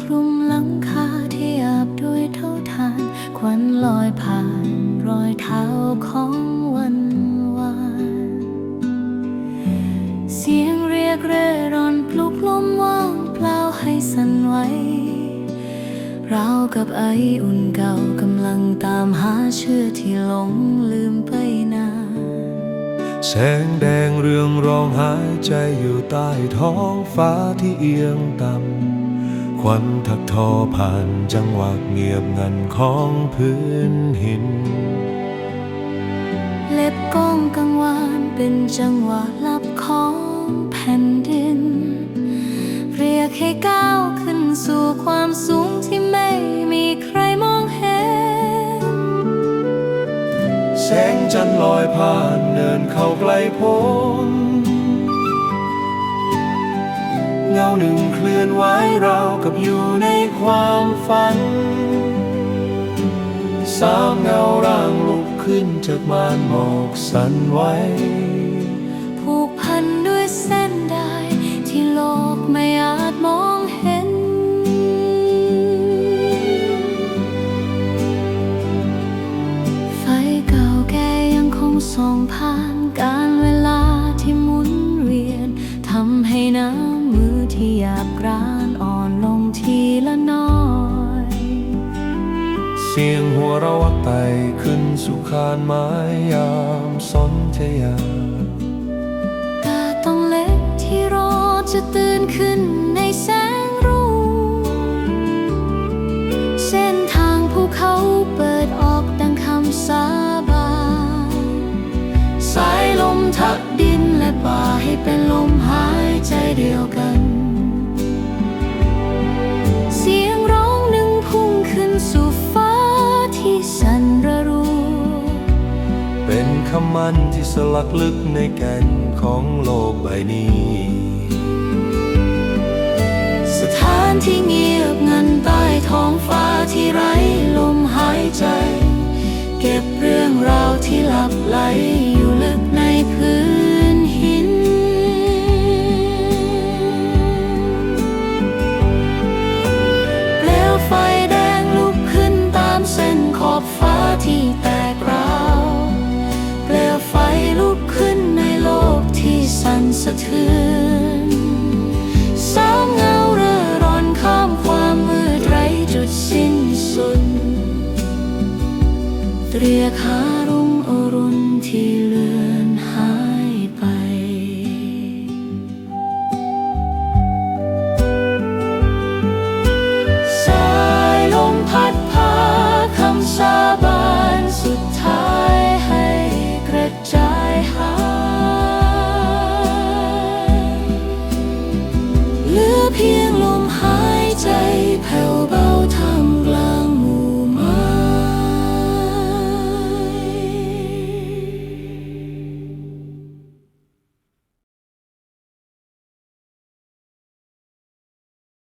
คลุมหลังคาที่อาบด้วยเท่าทาน ควันลอยผ่านรอยเท้าของวันวาน เสียงเรียกเร่ร่อนปลุกลมว่างเปล่าให้สั่นไหวราวกับไออุ่นเก่ากำลังตามหาเชื่อที่หลงลืมไปนานแสงแดงเรืองรองหายใจอยู่ใต้ท้องฟ้าที่เอียงต่ำ ควันถักทอผ่านจังหวะเงียบงันของพื้นหิน เล็บก้องกังวานเป็นจังหวะลับของแผ่นดิน เรียกให้ก้าวขึ้นสู่ความสูงที่ไม่มีใครมองเห็น แสงจันทร์ลอยผ่านเนินเข้าไกลโพ้น เงาหนึ่งเคลื่อนไหวราวกับอยู่ในความฝัน สามเงาร่างลุกขึ้นจากม่านหมอกสันไหวผูกพันด้วยเส้นได้ ที่โลกไม่อาจมองเห็น ไฟเก่าแก่ยังคงส่องผ่านำให้น้ำมือที่หยาบกร้านอ่อนลงทีละน้อย เสียงหัวเราะไต่ขึ้นสู่คานไม้ยามสนธยาตาต้องเล็กที่รอจะตื่นขึ้นในแสงรุ่งเส้นทางภูเขาเปิดออกดังคำสาบานสายลมทักดินและป่าให้เป็นลมหาย เดียวกัน เสียงร้องหนึ่งพุ่งขึ้นสู่ฟ้าที่สั่นระรัวเป็นคำมันที่สลักลึกในแก่นของโลกใบนี้ สถานที่เงียบงันใต้ท้องฟ้าที่ไร้ลมหายใจ เก็บเรื่องราวที่หลับไหล สิ้นสุดเรียกหา